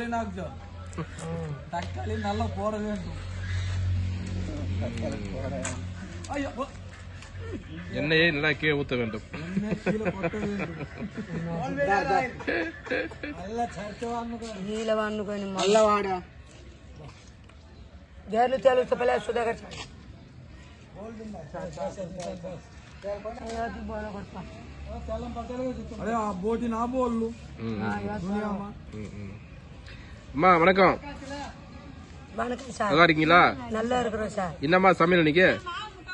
தக்காளி நாக்கு தக்காளி நல்லா போட வேண்டும் ஐயோ ஓ, எண்ணெயை நல்லா கீழே ஊற்ற வேண்டும் எண்ணெய் கீழே கொட்ட வேண்டும் நல்லா சர்ச்சவான்னு నీళ్ళ వండుకొని நல்லா வாடா గేర్లు తెలుసు పిల్ల సుధాకర్ అదే ఆ బోటి నా బోళ్ళు ம், దునియామా ம், ம். அம்மா வணக்கம். வணக்கம் சார். நல்லா இருக்கீங்களா? நல்லா இருக்கிறோம் சார். என்னம்மா சமையல் இன்னைக்கு?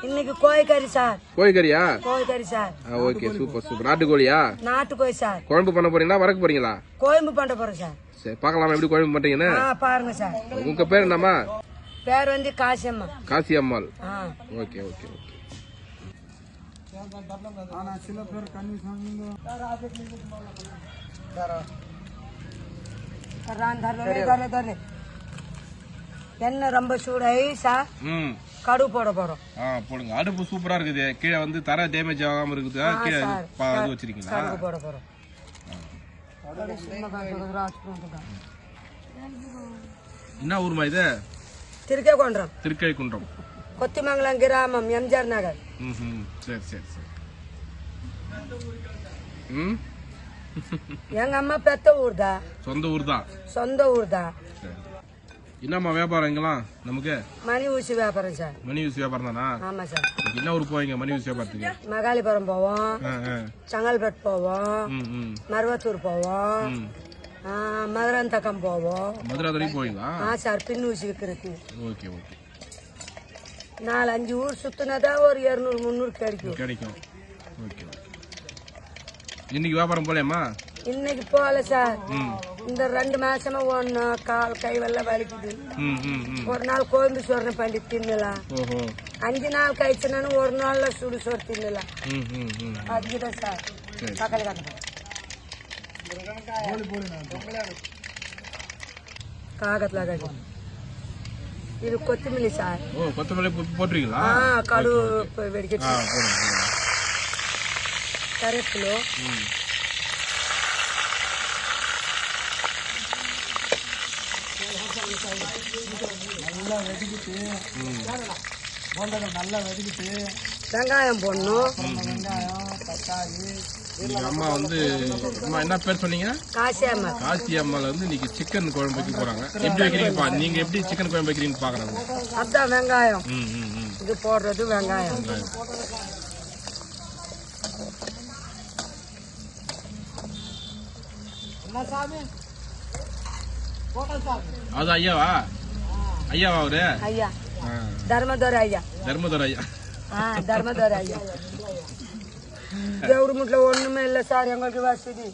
இன்னைக்கு கோழிக்கறி சார். கோழிக்கறியா? கோழிக்கறி சார். Okay super super. நாட்டுக்கோழியா? நாட்டுக்கோழி சார். குழம்பு பண்ண போறீங்களா? வறக்க போறீங்களா? கோயம்பு பண்ண போறோம் சார். சரி பார்க்கலாமா? எப்படி குழம்பு பண்றீங்கன்னு? ஆ பாருங்க சார். உங்க பேர் என்னம்மா? பேர் வந்து காசியம்மா. காசி அம்மாள் ஆ. Okay okay okay. ஆனா சில பேர் கண்ணி ரான் தரலே தரலே தரலே எண்ணெய் ரொம்ப கடுகு போட போறோம். ஆ போடுங்க. அடுப்பு சூப்பரா இருக்குது. கீழே வந்து தர டேமேஜ் ஆகாம இருக்குது. கீழே இது வச்சிருக்கீங்களா? கடுகு போட போறோம். என்ன ஊருமா இது? திருக்கே கொண்டுறோம் திருக்கழிக்குன்றம் கொத்திமங்கலம் கிராமம் எம்ஜிஆர் நகர். ம் சரி சரி சரி. ம்? எங்க அம்மா பெத்த ஊர் தான் சொந்த ஊர் தான் சொந்த ஊர் தான் என்னம்மா வியாபாரம் இங்கெல்லாம் நமக்கு? மணி ஊசி வியாபாரம் சார். மணி யூஸ் வியாபாரம் தானா? ஆமா சார். என்ன ஊருக்கு போவீங்க மணி யூஸ் வியாபாரத்துக்கு? மகாலிபுரம் போவோம். செங்கல்பட்டு போவோம். மருவத்தூர் போவோம். மதுராந்தகம் போவோம். மதுரை வரைக்கும் போவீங்களா? ஆ சார் பின் ஊசி விற்கிறதுக்கு ஓகே ஓகே. நாலு அஞ்சு ஊர் சுத்தினதா ஒரு இரநூறு முந்நூறு கிடைக்கும். கிடைக்கும். ஓகே இன்னைக்கு வியாபாரம் போலேம்மா இன்னைக்கு போகல சார். இந்த ரெண்டு மாசமா ஒன்று கால் கை வெள்ளம் வலிக்குது. ஒரு நாள் கோயம்பு சோறு பண்ணி தின்னலாம் அஞ்சு நாள் கழிச்சுனாலும் ஒரு நாள்ல சுடு சோறு தின்னலாம் அதுக்குதான் சார். காட்டுறேன் காகத்துல கட்டி இது கொத்தமல்லி சார். கொத்தமல்லி போ- போட்டுருவீங்களா? ஆ கடுகு இப்போ ஆ வெடிக்க கருவேப்பிலோ நல்லா வெடிக்கிட்டு நல்லா வெடிக்கிட்டு வெங்காயம் போடணும். வெங்காயம் தக்காளி இன்னைக்கு அம்மா வந்து அம்மா என்ன பேர் சொன்னீங்க? காசியாம காசி அம்மால வந்து இன்னைக்கு சிக்கன் குழம்பு வைக்க போறாங்க. எப்படி வைக்கிறீங்க பா நீங்க எப்படி சிக்கன் குழம்பு வைக்கிறீங்கன்னு பாக்குறாங்க. அதான் வெங்காயம். இது போடுறது வெங்காயம் என்ன சாமி போட்டா சாமி அது ஐயாவா? ஐயாவா அவரு? ஐயா. தர்மதுரை ஐயா. தர்மதுரை ஐயா. தர்மதுரை ஐயா. கவர்மெண்ட்ல ஒண்ணுமே இல்ல சார் எங்களுக்கு வசதி.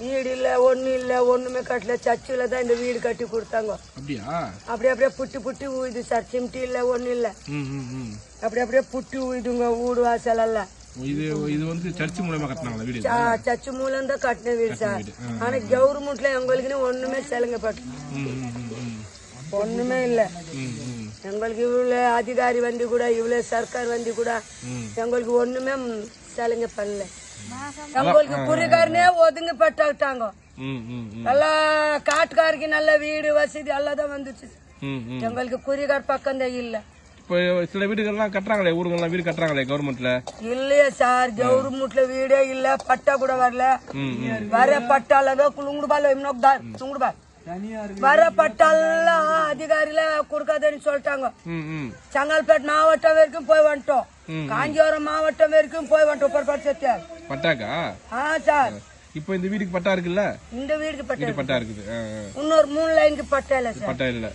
வீடு இல்ல ஒண்ணு இல்ல ஒண்ணுமே கட்டல. சர்ச்சில் தான் இந்த வீடு கட்டி கொடுத்தாங்க. அப்படியா? அப்படி அப்படியே புட்டி புட்டி ஊயுது சார். சிம்டி இல்ல ஒண்ணு இல்ல. ம் ம் ம். அப்படி அப்படியே புட்டி ஊயுதுங்க வீடு வாசல் எல்லாம் இது இது வந்து சர்ச் கட்டினாங்களா வீடு மூலம் தான் கட்டின வீடு சார். ஆனா கவர்மெண்ட்ல எங்களுக்குன்னு ஒண்ணுமே செலங்கப்பட்டு ஒண்ணுமே இல்ல. எங்களுக்கு இவ்வளவு அதிகாரி வந்து கூட இவ்வளவு சர்க்கார் வந்து கூட. எங்களுக்கு ஒண்ணுமே செலங்க பண்ணல. எங்களுக்கு குறிகாரனே ஒதுங்க பட்டாங்க ம் ம் ம். எல்லாம் காட்டுக்காருக்கு நல்ல வீடு வசதி எல்லாம் தான் வந்துச்சு. எங்களுக்கு குறிகார் பக்கம் தான் இல்ல. இப்போ சில வீடுகள்லாம் கட்டுறாங்களே ஊருங்கள்லாம் வீடு கட்டுறாங்களே கவர்மெண்ட்ல இல்லையே சார் கவர்மெண்ட்ல வீடே இல்ல பட்டா கூட வரல. வர பட்டால குளுங்குடு பால் இன்னொரு குளுங்குடு பால். தனியா இருக்கு வர பட்டாலாம் அதிகாரில கொடுக்காதுன்னு சொல்லிட்டாங்க. செங்கல்பேட்டு மாவட்டம் வரைக்கும் போய் வந்துட்டோம். காஞ்சிபுரம் மாவட்டம் வரைக்கும் போய் வந்துட்டோம். பட்டாக்கா? ஆ சார். இப்போ இந்த வீட்டுக்கு பட்டா இருக்குல்ல? இந்த வீடுக்கு பட்டா பட்டா இருக்குது. இன்னொரு மூணு லைனுக்கு பட்டா இல்ல சார். பட்டா இல்ல.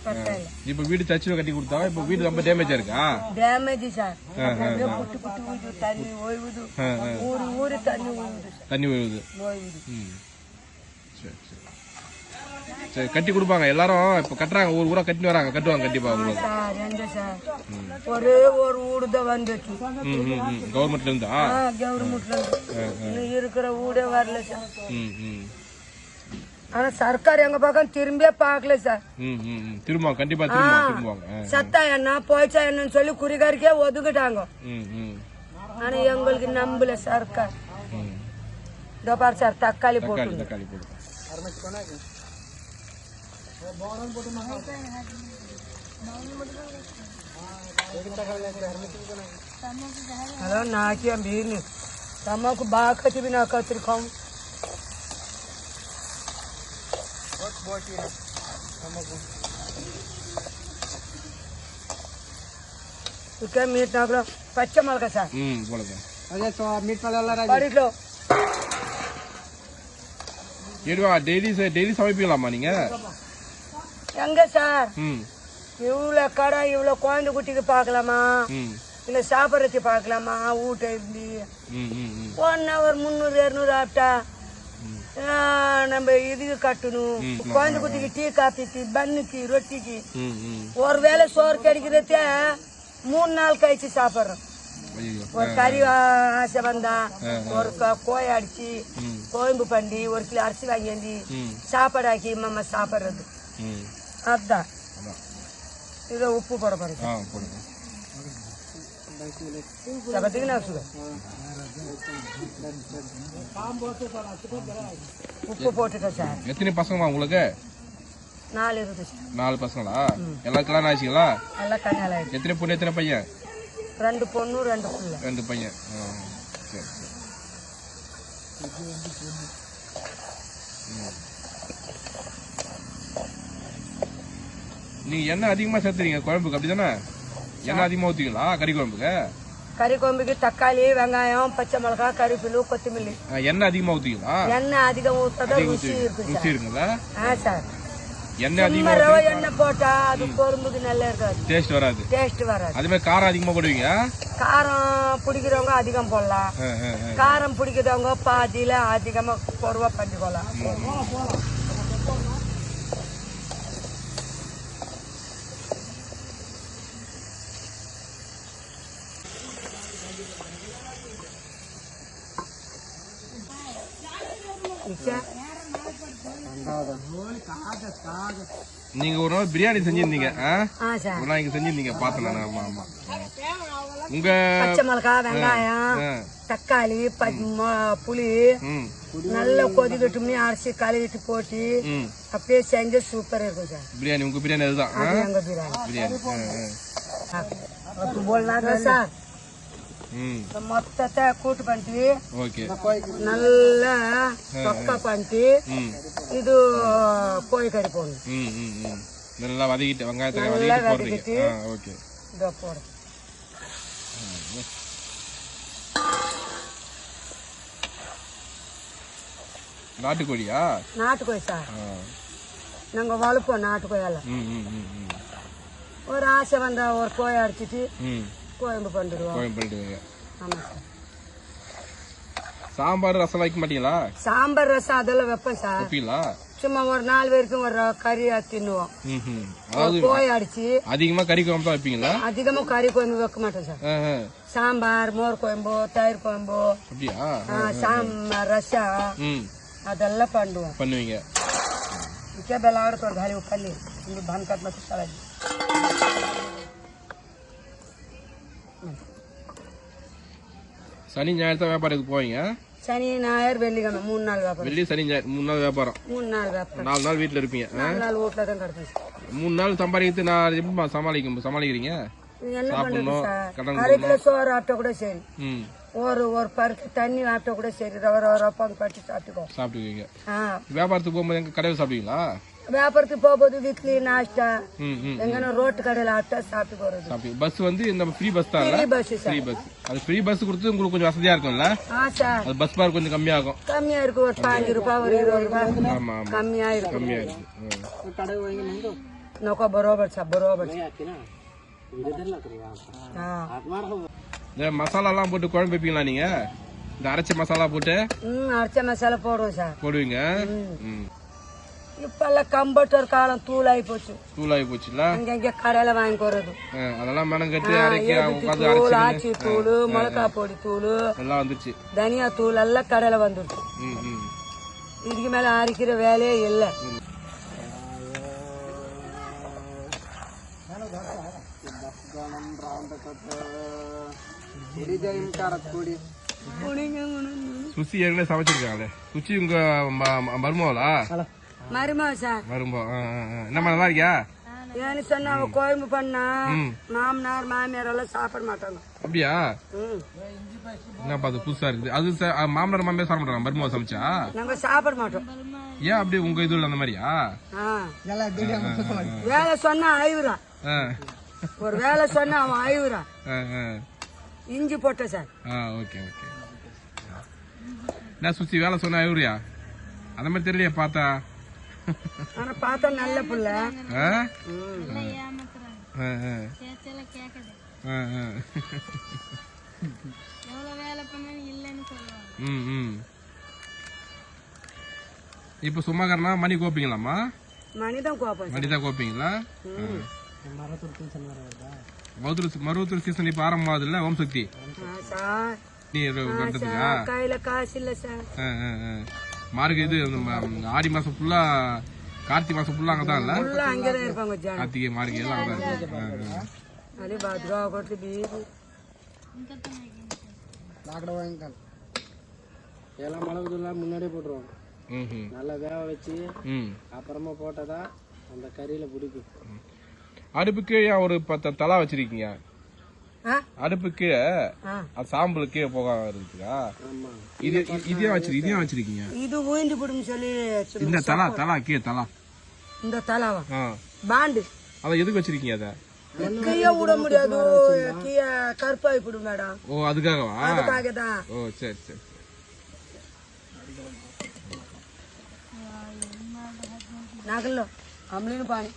இப்போ வீடு சர்ச்சில் கட்டி கொடுத்தா இப்போ வீடு ரொம்ப டேமேஜா இருக்கா? Damage sir. புட்டு புட்டு ஊது தண்ணி ஓய்வுது. ஊரு ஊரு தண்ணி ஓய்வுது தண்ணி ஓய்வுது. சரி சரி கட்டி கொடுப்பாங்க. எல்லாரும் இப்போ கட்டுறாங்க. ஊர் ஊரா கட்டி வராங்க. கட்டுவாங்க கண்டிப்பா உங்களுக்கு சார் எங்க சார். ஒரே ஒரு வீடு தான் வந்துச்சு கவர்மெண்ட்ல இருந்தா கவர்மெண்ட்ல இருந்து இருக்கிற வீடே வரல சார். ஆனா சர்க்கார் எங்க பக்கம் திரும்பியே பார்க்கல சார். திரும்ப கண்டிப்பா திரும்ப. சத்தா என்ன போய்ச்சா என்னன்னு சொல்லி குறிகாரிக்கே ஒதுக்கிட்டாங்க. ஆனா எங்களுக்கு நம்பல சர்க்கார். இதோ பாரு சார் தக்காளி போட்டு தக்காளி போடுங்க హలో నాకి బీర్ని తమకు బాగా కచ్చివి నాకు అతిరికాం ఇక్కడ మీట్ నాకు పచ్చమలక సార్ అదే మీట్ పడిట్లో ஏடுவா டெய்லி டெய்லி சமைப்பீங்களாம்மா நீங்கள் எங்க சார்? ம். இவ்வளோ கடை இவ்வளோ குழந்தை குட்டிக்கு பார்க்கலாமா? ம். இல்லை சாப்பிட்றதுக்கு பார்க்கலாமா? வீட்டை ம் ஒன் ஹவர் முந்நூறு இரநூறு ஆப்டா நம்ம இதுக்கு கட்டணும். குழந்தை குட்டிக்கு டீ காப்பிக்கு பன்னுக்கு ரொட்டிக்கு. ஒரு வேளை சோறு கிடைக்கிறதே மூணு நாள் கழிச்சு சாப்பிட்றோம். ஒரு கறி ஆசை வந்தா ஒரு க- கோழி அடிச்சு கோயம்பு பண்ணி ஒரு கிலோ அரிசி வாங்கி ம். சாப்பாடு ஆக்கி மாமா சாப்பிட்றது. அதான் இதை உப்பு போட போடுங்க பார்த்தீங்கன்னா உப்பு போட்டுட்டேன் சார் எத்தனை பசங்கம்மா உங்களுக்கு நாலு இருக்குது சார் நாலு பசங்களா எல்லாம் கல்யாணம் ஆச்சுங்களா எல்லாம் கல்யாணம் ஆயிடுச்சு எத்தனை பொண்ணு எத்தனை பையன் ரெண்டு பொண்ணு ரெண்டு பிள்ளை ரெண்டு பையன் சரி சரி நீங்க எண்ணெய் அதிகமா சேர்த்துறீங்க குழம்புக்கு. அப்படிதானே? எண்ணெய் அதிகமா ஊத்துவீங்களா கறி குழம்புக்கு? கறி கொம்புக்கு தக்காளி வெங்காயம் பச்சை மிளகாய் கறிப்பிலு கொத்தமல்லி. எண்ணெய் அதிகமா ஊத்துவீங்களா எண்ணெய் அதிகம் அதிகம் ருசி இருக்கு ருசி சார். இருக்குங்களா ஆ சார். எண்ணெய் அதிகமா ரவை எண்ணெய் போட்டா அது பொறும்புக்கு நல்லா இருக்காது. டேஸ்ட் வராது. டேஸ்ட் வராது. அதே மாதிரி காரம் அதிகமா போடுவீங்க? காரம் பிடிக்கிறவங்க அதிகம் போடலாம். காரம் பிடிக்கிறவங்க பாதியில அதிகமா பொருவா பண்ணிக்கொள்ளலாம் நீங்க ஒரு நாள் பிரியாணி செஞ்சிருந்தீங்க ஒரு நாள் இங்க செஞ்சிருந்தீங்க ஆமா ஆமா. உங்க பச்சை மிளகாய் வெங்காயம் தக்காளி புளி நல்லா கொதிக்கட்டும்னு அரிசி கழுவிட்டு போட்டு அப்படியே செஞ்சு சூப்பரா இருக்கும் சார். பிரியாணி உங்க பிரியாணி அதுதான் பிரியாணி. சார் மொத்தத்தை கூட்டு பண்ணிட்டு நல்லா தொக்க பண்ணிட்டு இது கோழி கறி போடணும் நல்லா வதக்கிட்டு வெங்காயத்தை வதக்கிட்டு போடுறீங்க ஓகே இதோ போடும் நாட்டுக்கோழியா நாட்டுக்கோழி சார் ஆ. நாங்க வளர்ப்போம் ம் ஒரு ஆசை வந்தா ஒரு கோழி அடிச்சிட்டு கோயம்பு பண்ணிடுவோம் கோயம்பு பண்ணிடுவீங்க ஆமாம் சார். சாம்பார் ரசம் வைக்க மாட்டீங்களா? சாம்பார் ரசம் அதெல்லாம் வைப்பேன் சார். வைப்பீங்களா? சும்மா ஒரு நாலு பேருக்கு ஒரு கறி தின்னுவோம். கோய் அடிச்சு அதிகமா கறி குழம்பு தான் வைப்பீங்களா? அதிகமா கறி குழம்பு வைக்க மாட்டோம் சார். சாம்பார் மோர் குழம்பு தயிர் குழம்பு. சாம்பார் ரசம். அதெல்லாம் பண்ணுவோம். பண்ணுவீங்க. ಇದಕ್ಕೆ ಬೆಲ್ಲ ಆಡ್ಕೊಂಡು ಗಾಳಿ ಉಕ್ಕಲ್ಲಿ ಇಲ್ಲಿ ಬಾನ್ ಕಟ್ ಮತ್ತೆ சனி ஞாயிறு தான் வியாபாரத்துக்கு போவீங்க சனி ஞாயிறு வெள்ளிக்கிழமை மூணு நாள் வியாபாரம் வெள்ளி சனி ஞாயிறு மூணு நாள் வியாபாரம் மூணு நாள் வியாபாரம் நாலு நாள் வீட்டில் இருப்பீங்க? நாலு நாள் வீட்டில் தான் கிடக்கும் மூணு நாள் சம்பாதிக்கிறது நான் எப்படி சமாளிக்க சமாளிக்கிறீங்க என்ன கடன் அரை கிலோ சோறு ஆட்ட கூட சரி ஒரு ஒரு பருக்கு தண்ணி ஆட்ட கூட சரி ரவ ரவ ரப்பாங்க பட்டி சாப்பிட்டுக்கோ சாப்பிட்டுக்குவீங்க வியாபாரத்துக்கு போகும்போது எங்க கடையில் சாப்பிடுவீங்களா வியாபாரத்துக்கு போகும்போது வீக்லி நாஷ்டா எங்கன்னா ரோட்டு கடையில ஆட்டா சாப்பிட்டு போறது பஸ் வந்து இந்த ஃப்ரீ பஸ் தான் ஃப்ரீ பஸ் பஸ் அது ஃப்ரீ பஸ் கொடுத்து உங்களுக்கு கொஞ்சம் வசதியா இருக்கும்ல ஆ அது பஸ் பார் கொஞ்சம் கம்மியா ஆகும் கம்மியா இருக்கு ஒரு பாஞ்சு ரூபாய் ஒரு இருபது ரூபாய் ஆமா ஆமா கம்மியா இருக்கு கம்மியா இருக்கு நோக்கா பரோபர் சார் பரோபர் இந்த மசாலாலாம் போட்டு குழம்பு வைப்பீங்களா நீங்க இந்த அரைச்ச மசாலா போட்டு அரைச்ச மசாலா போடுவோம் சார் போடுவீங்க இப்பெல்லாம் கம்ப்யூட்டர் காலம் தூளாகி போச்சு. தூளாகி போச்சுல அங்கங்க கடையில வாங்கிக்கிறது ஆ, அதெல்லாம் மனம் கட்டி அரைக்க உட்காந்து தூள் ஆச்சி தூள் மிளகா பொடி தூள் எல்லாம் வந்துச்சு. தனியா தூள் எல்லாம் கடையில ம் இதுக்கு மேல அரைக்கிற வேலையே இல்லை. சுசி ஏற்கனவே சமைச்சிருக்காங்களே. சுசி உங்க ம- ம- மருமகளா மருமா சார் ஆ. என்னம்மா நல்லா இருக்கியா? ஏன்னு சொன்னா அவன் கோயம்பு பண்ணா. மாமனார் மாமியார் எல்லாம் சாப்பிட மாட்டாங்க. அப்படியா. என்னப்பா அது புதுசா இருக்குது? அது மாமனார் மாமியார் சாப்பிட மாட்டாங்க மருமக சமைச்சா? நாங்க சாப்பிட மாட்டோம். ஏன் அப்படி உங்க இதுல அந்த மாதிரியா? ஆ. வேலை சொன்னா ஐவுறான் ஆ, ஒரு வேலை சொன்னா அவன் ஐவுறான் ஆ, ஆ. இஞ்சி போட்ட சார். ஆ ஓகே ஓகே. என்ன சுத்தி வேலை சொன்னா ஐவரியா அந்த மாதிரி தெரியலையா பார்த்தா. ஆனா பார்த்தா நல்ல புள்ள. இப்போ சும்மா காரணா மணி கோப்பீங்களாம்மா? மனிதன் கோபம் மணி தான் கோப்பீங்களா? மருத்துவ மருத்துவ சீசன் இப்போ ஆரம்பமாகுது இல்ல ஓம் சக்தி? நீ காசு இல்ல சார். மார்க் இது ஆடி மாசம் ஃபுல்லா கார்த்திகை மாசம் ஃபுல்லா அங்க தான் இல்ல? கார்த்திகை மார்க் எல்லாம் அங்க தான் இருக்கு எல்லாம் மிளகுலாம் முன்னாடியே போட்டுருவோம் நல்லா வேக வச்சு அப்புறமா போட்டதா அந்த கறியில பிடிக்கும். அடுப்புக்கு ஒரு பத்து தலா வச்சிருக்கீங்க? அடுப்பு கீழே சாம்பல் கீழே போகாம இருக்குதா இது இதையும் வச்சிரு இதையும் வச்சிருக்கீங்க. இது ஓய்ந்து போடும் சொல்லி இந்த தலா தலா கீழே தலா. இந்த தலாவா? பாண்டு. அத எதுக்கு வச்சிருக்கீங்க அதை? கீழே விட முடியாது. கீழே கருப்பாய் போடும் மேடம் ஓ அதுக்காகவா? அதுக்காக தான் ஓ சரி சரி. நகல்ல அம்லின்னு பாரு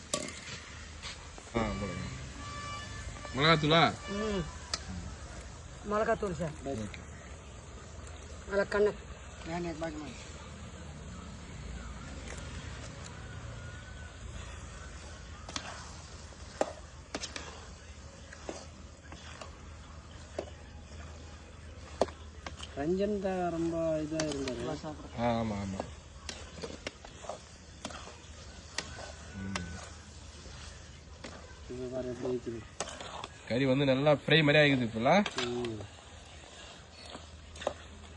ஆ Malakatula. Hmm. Malakatul sir. Malakannak. Nenek bagi mas. Ranjan ta ramba ida ida. Ah, கறி வந்து நல்லா ஃப்ரை மாதிரி ஆகிக்குது இப்பெல்லாம்.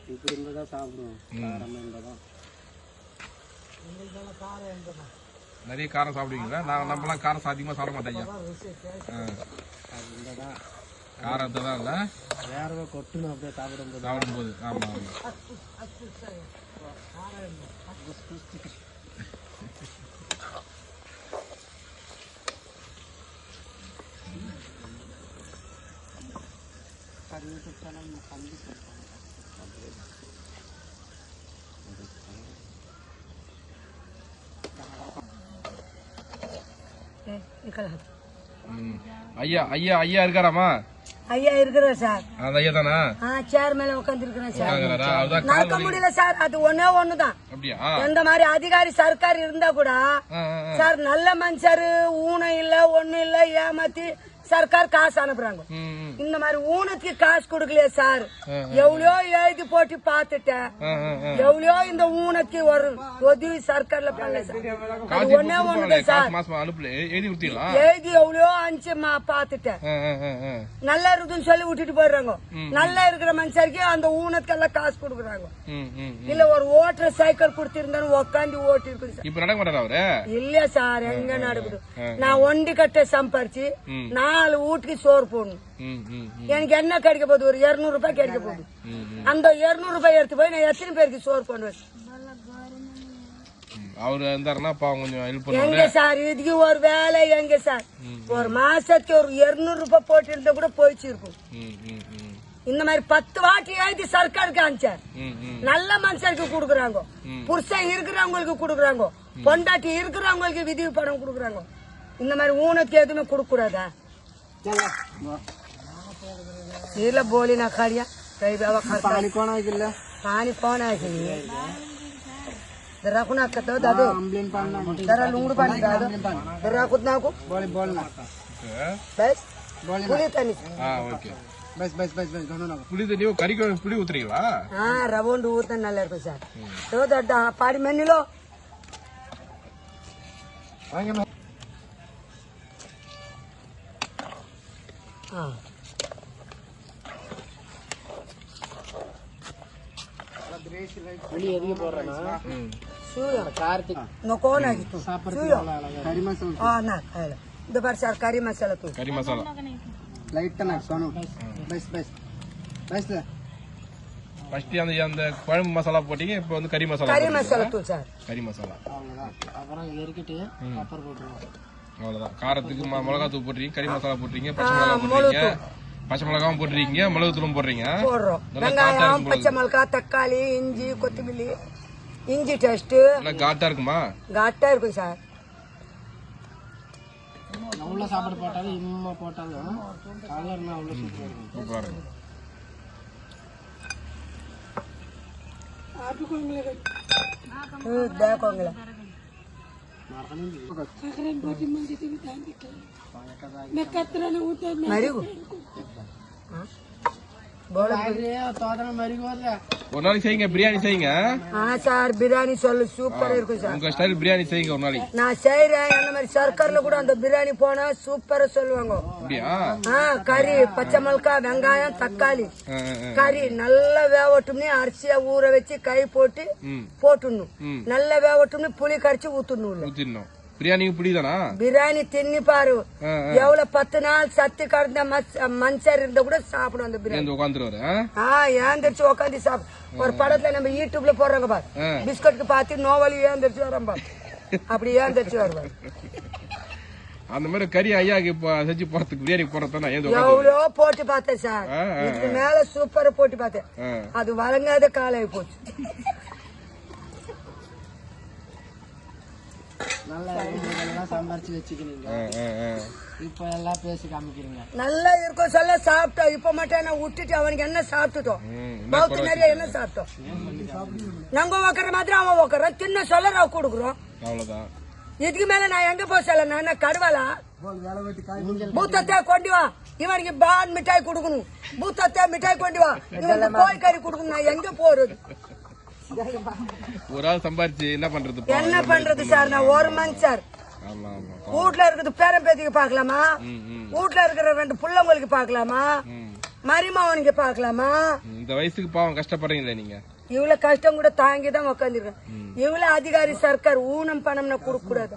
இப்படி இருந்தால் தான் சாப்பிடுவோம். நிறைய காரம் சாப்பிடுவீங்களா? நான் நம்மலாம் காரம் அதிகமாக சாப்பிட மாட்டேங்க ஆ. காரத்தை தான் இல்லை. வேறவே கொட்டணும் அப்படியே சாப்பிடும்போது. சாப்பிடும்போது சார் யூடியூப் சேனல் தம்பி சொல்கிறாங்க ஐயா ஐயா ஐயா இருக்காராமா ஐயா இருக்கிறார் சார். அந்த ஐயா தானா? சேர். மேல உட்கார்ந்து இருக்கிறேன் சார் நடக்க முடியல சார் அது ஒன்னே ஒண்ணுதான். எந்த மாதிரி அதிகாரி சர்க்கார் இருந்தா கூட சார் நல்ல மனுஷாரு ஊனம் இல்ல ஒண்ணு இல்ல ஏமாத்தி சர்க்கார் காசு அனுப்புறாங்க. இந்த மாதிரி ஊனத்துக்கு காசு கொடுக்கலையே சார். எவ்வளோ எழுதி போட்டு ஆ. எவ்வளோ இந்த ஊனக்கு ஒரு உதவி சர்க்கார்ல பண்ணல சார். ஒன்னே காசு சார். எழுதி எவ்வளோ ஆ, ஆ. நல்லா இருக்குதுன்னு சொல்லி விட்டுட்டு போயிடுறாங்க. நல்லா இருக்கிற மனுஷருக்கு அந்த ஊனத்துக்கெல்லாம் காசு கொடுக்குறாங்க. இல்ல ஒரு ஓட்டுற சைக்கிள் கொடுத்திருந்தாலும் உக்காந்து ஓட்டி இருக்குது சார். இல்ல சார் எங்க நடக்குது? நான் ஒண்டி கட்ட சம்பாரிச்சு ம். நாலு வீட்டுக்கு சோறு போடணும். ம், ம், ம். எனக்கு என்ன கிடைக்க போகுது? ஒரு இருநூறு ரூபாய் கிடைக்க போகுது. அந்த இருநூறு ரூபாய் எடுத்து போய் நான் எத்தனை பேருக்கு சோறு பண்ணுவேன் ம். அவரு இருந்தாருன்னா பாவம் கொஞ்சம் ஹெல்ப் பண்ணுவாரு. எங்க சார்? இதுக்கு ஒரு வேலை எங்க சார்? ஒரு மாசத்துக்கு ஒரு இருநூறு ரூபாய் போட்டு இருந்தா கூட போயிச்சு இருக்கும் ம், ம், ம். இந்த மாதிரி பத்து வாட்டி எழுதி சர்க்காருக்கு அனுப்பிச்சார். நல்ல மனுஷருக்கு கொடுக்குறாங்க. புருஷன் இருக்கிறவங்களுக்கு கொடுக்குறாங்க. பொண்டாட்டி இருக்கிறவங்களுக்கு விதிவு பணம் கொடுக்குறாங்க. இந்த மாதிரி ஊனத்துக்கு எதுவுமே கொடுக்க கூடாதா नीला बोली ना खड़िया कई बाबा खा पानी कौन आई गिल्ला पानी कौन आई थी दराकु ना कतो दादो अम्बलिन पानी दरा लूंगड़ पानी दादो दराकु ना को बोली बोल ना बस बोली बोली तनी हां okay bus bus bus bus ಪುಳಿದು ನೀವು ಕರಿಗ ಪುಳಿ ಉತ್ತರಿವಾ ಹಾ ರವೊಂಡು ಊತ ನಲ್ಲೆ ಸರ್ ದೊಡ್ಡ ಪಾಡಿ ಮೆನ್ನಿಲೋ ஆ நா ஹலோ இந்த பாரு சார் கறி மசாலா தூள். கறி மசாலா. லைட்டா நான் சோனு. பஸ் பஸ் பஸ் ஃபர்ஸ்ட் அந்த அந்த குழம்பு மசாலா போட்டீங்க இப்போ வந்து கறி மசாலா கறி. மசாலா தூள் சார். கறி மசாலா. அப்புறம் எரிக்கிட்டு அப்புறம் போட்டுருவோம். அவ்வளவுதான். காரத்துக்கு ம- மிளகாத்தூள் போட்டுறீங்க கறி மசாலா போட்டுறீங்க பச்சை மிளகா போட்டுறீங்க பச்சை மிளகாவும் போட்டுறீங்க மிளகு தூளும் போடுறீங்க. வெங்காயம் பச்சை மிளகாய் தக்காளி இஞ்சி கொத்தமல்லி. இஞ்சி டேஸ்ட் நல்லா காட்டா இருக்குமா? காட்டா இருக்கும் சார் சாப்பாடு போட்டாலும் இம்மா போட்டாலும் கலர்னா அவ்வளோ சூப்பராக இருக்கும். சூப்பரா இருக்கும் ம், தேக்கோங்களே መከትረን ውተ ஒரு நாளைக்கு செய்யுங்க பிரியாணி செய்யுங்க. ஆ சார் பிரியாணி சொல்லு சூப்பரா இருக்கும் சார். உங்க ஸ்டைல் பிரியாணி செய்யுங்க ஒரு நாளைக்கு. நான் செய்யறேன் அந்த மாதிரி சர்க்கர்ல கூட அந்த பிரியாணி போனா சூப்பரா சொல்லுவாங்க. அப்படியா? ஆ கறி பச்சை மிளகாய் வெங்காயம் தக்காளி. கறி நல்லா வேவட்டும்னு அரிசியா ஊற வச்சு கை போட்டு போட்டுடணும். நல்லா வேவட்டும்னு புளி கரைச்சு. ஊத்திடணும். பிரியாணிக்கு புளிதானா பிரியாணி தின்னி பாரு. எவ்வளவு பத்து நாள் சத்து கடந்த மனுஷர் இருந்தா கூட சாப்பிடும் அந்த பிரியாணி. உட்காந்துருவாரு ஆ? ஏந்திரிச்சு உட்காந்து சாப்பிடு ஒரு படத்துல நம்ம யூடியூப்ல போடுறாங்க பாரு. ஆ. பிஸ்கட்க்கு பார்த்து நோவலி ஏந்திரிச்சு வரோம் பாரு. அப்படி ஏந்திரிச்சு வருவார் அந்த மாதிரி கறி ஐயாக்கு செஞ்சு போறதுக்கு பிரியாணி போறதுனா எவ்வளோ போட்டு பார்த்தேன் சார். இதுக்கு மேல சூப்பரா போட்டு பார்த்தேன். அது வழங்காத காலாகி போச்சு. நல்லா எல்லாம் சம்பாரிச்சு வச்சுக்கிறீங்க. ஆ, ஆ, ஆ. இப்போ எல்லாம் பேசி காமிக்கிறீங்க. நல்லா இருக்கும் சொல்ல சாப்பிட்டோம் இப்ப மட்டும் என்ன விட்டுட்டு அவனுக்கு என்ன சாப்பிட்டுட்டோம்? பௌத்து நிறைய என்ன சாப்பிட்டோம்? நாங்க உக்கார மாதிரி அவன் உக்கார தின்ன சொல்ல நான் கொடுக்குறோம். அவ்வளவுதான். இதுக்கு மேல நான் எங்க போக சொல்ல நான் என்ன கடுவாளா? பூத்தத்தை கொண்டு வா. இவனுக்கு பான் மிட்டாய் கொடுக்கணும். பூத்தத்தை மிட்டாய் கொண்டு வா. இவனுக்கு கோழி கறி கொடுக்கணும். நான் எங்க போறது? ஒரு ஆள் சம்பாரிச்சு என்ன பண்றது. என்ன பண்றது சார்? நான் ஒரு மந்த் சார். வீட்ல இருக்கிறது பேரன் பேத்திக்கு பாக்கலாமா வீட்ல இருக்கிற ரெண்டு புள்ளங்களுக்கு பாக்கலாமா. மரிமாவனுக்கு பாக்கலாமா இந்த வயசுக்கு பாவம் கஷ்டப்படுறீங்களே நீங்க. இவ்வளவு கஷ்டம் கூட தாங்கி தான் உக்காந்துருக்கேன். இவ்வளவு அதிகாரி சர்க்கார் ஊனம் பணம்னா கொடுக்க கூடாது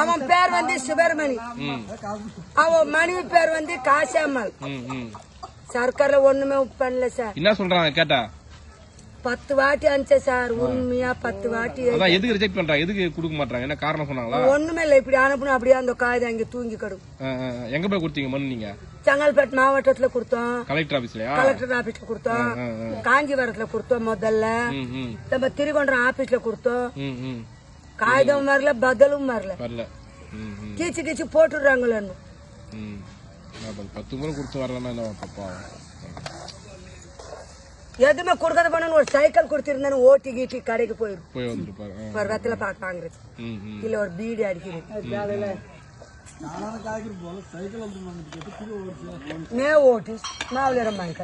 அவன் பேர் வந்து சுப்பிரமணி ம், அவன் மனைவி பேர் வந்து ம். சர்க்கார்ல ஒண்ணுமே பண்ணல சார். என்ன சொல்றாங்க கேட்டா? பத்து வாட்டி அனுப்பிச்சேன் சார். உண்மையா பத்து வாட்டி அதான் எதுக்கு ரிஜெக்ட் பண்றாங்க எதுக்கு கொடுக்க மாட்டாங்க என்ன காரணம் சொன்னாங்களா? ஒண்ணுமே இல்ல. இப்படி அனுப்பணும் அப்படியே அந்த காகிதம் அங்க தூங்கி கிடக்கும். எங்க போய் கொடுத்தீங்க மனு நீங்க? செங்கல்பேட்டு மாவட்டத்துல கொடுத்தோம். கலெக்டர் ஆபீஸ்லயா? கலெக்டர் ஆபீஸ்ல கொடுத்தோம். காஞ்சிபுரத்துல கொடுத்தோம் முதல்ல. நம்ம திருகொண்டரம் ஆபீஸ்ல கொடுத்தோம். காகிதம் வரல பதிலும் வரல. கீச்சு கீச்சு போட்டுடுறாங்களோ பத்து- முறை கொடுத்து வரலன்னா பாப்பா? எதுவுமே கொடுக்காத பண்ணு ஒரு சைக்கிள் கொடுத்திருந்தேன்னு ஓட்டி கீட்டி கடைக்கு போயிடும். ஒரு வெத்தில பாக்கு வாங்குறது. இல்ல ஒரு பீடி அடிக்கிறது மே ஓட்டு நாவலேரம் bank.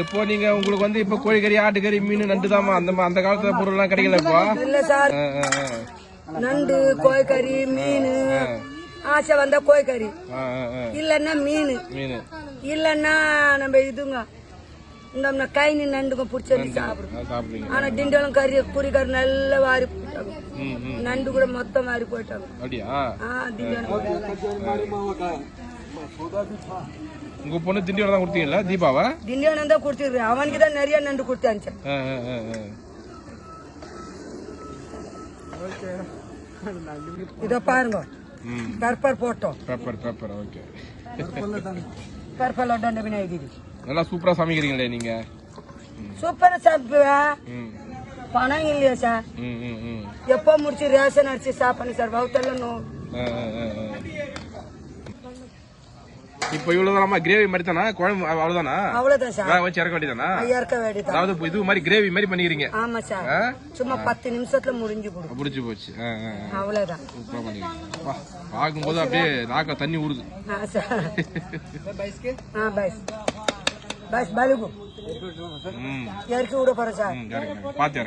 எப்போ நீங்க உங்களுக்கு வந்து இப்ப கோழிக்கறி ஆட்டுக்கறி மீன் நண்டு தாமா அந்த அந்த காலத்துல பொருள் எல்லாம் கிடைக்கல இப்போ. நண்டு கோழிக்கறி மீன். ஆசை வந்தா ஆ. இல்லன்னா மீன். இல்லன்னா நம்ம இதுங்க இந்த கைனி நண்டுங்க பிடிச்சி சாப்பிடுறீங்க ஆனா திண்டலம் கறி குறி கறி நல்லா வாரி போட்டாங்க. நண்டு கூட மொத்தம் வாரி போயிட்டாங்க உங்க பொண்ணு திண்டியோட தான் கொடுத்தீங்களா தீபாவா? திண்டிவனம் தான் கொடுத்துருக்கேன் அவனுக்கு தான் நிறைய நண்டு கொடுத்து அனுப்பிச்சேன். இதோ பாருங்க. பெப்பர் போட்டோம் பேப்பர் பேப்பர் ஓகே பெப்பர் லொட்டாண்ட விநாயகரி நல்லா சூப்பரா சமைக்கிறீங்களே நீங்க. சூப்பரா சாப்பிடுவேன் பணம் இல்லையா சார் எப்போ முடிச்சு ரேஷன் அரிசி சாப்பிடணும் சார் வவுத்தெல்லாம் நோ இப்போ இவ்வளவுதானா கிரேவி மாதிரி தானா? குழம்பு அவ்- அவ்வளவுதானா? அவ்வளவுதான் சார். வச்சு இறக்க வேண்டியதானா இறக்க வேண்டியதான் அதாவது இது மாதிரி கிரேவி மாதிரி பண்ணிக்கிறீங்க. ஆமா சார்? சும்மா பத்து நிமிஷத்துல முடிஞ்சு புடிச்சு போச்சு. அவ்வளவுதான். சூப்பரா பண்ணிக்கிறீங்க. வா பார்க்கும்போது அப்படியே நாக்க தண்ணி ஊறுது. பஸ் பலுகு இறக்கி விட போறேன் சார். ம் இறக்குங்க பார்த்து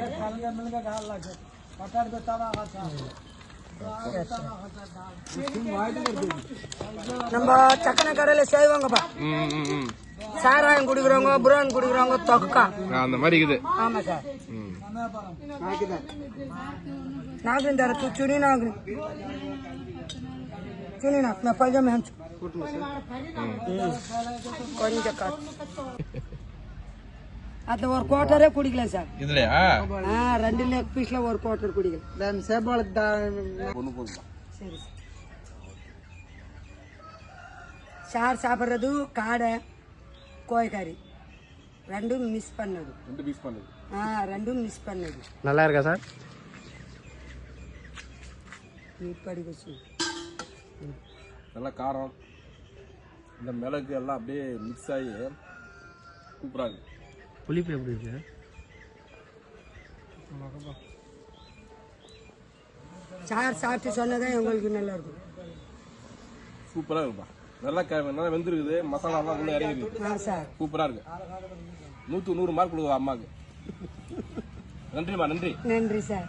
நம்ம சக்கன கடையில் செய்வாங்கப்பா சாராயம் குடிக்கிறவங்க புரோன் குடிக்கிறவங்க தொக்கா. அந்த மாதிரி ஆமா சார். நாகரின் தர சுனி நாகரின் சுனி நாக் நான் பஞ்சம் கொஞ்சம் காட்டு அந்த ஒரு குவார்டரே குடிக்கல சார். இதுலயா? ரெண்டு லெக் பீஸ்ல ஒரு குவார்டர் குடிக்கல. சேபாலத்து சரி சார். சாப்பிட்றது காடை கோயக்காரி ரெண்டும் மிஸ் பண்ணது. ரெண்டும் மிஸ் பண்ணது. ஆ ரெண்டும் மிஸ் பண்ணது. நல்லா இருக்கா சார்? இப்படி கொச்சு. நல்லா காரம். இந்த மிளகு எல்லாம் அப்படியே மிக்ஸ் ஆகி கூப்பிட்றாங்க புளிப்பு எப்படி இருக்கு? சார் சாப்பிட்டு சொன்னதே உங்களுக்கு நல்லா இருக்கும். சூப்பராக இருக்குப்பா. நல்லா க நல்லா வெந்திருக்குது மசாலாலாம் உள்ள இறங்கிருக்கு சூப்பராக இருக்கு. நூற்று நூறு மார்க் கொடுக்குறா அம்மாவுக்கு நன்றிம்மா நன்றி. நன்றி சார்.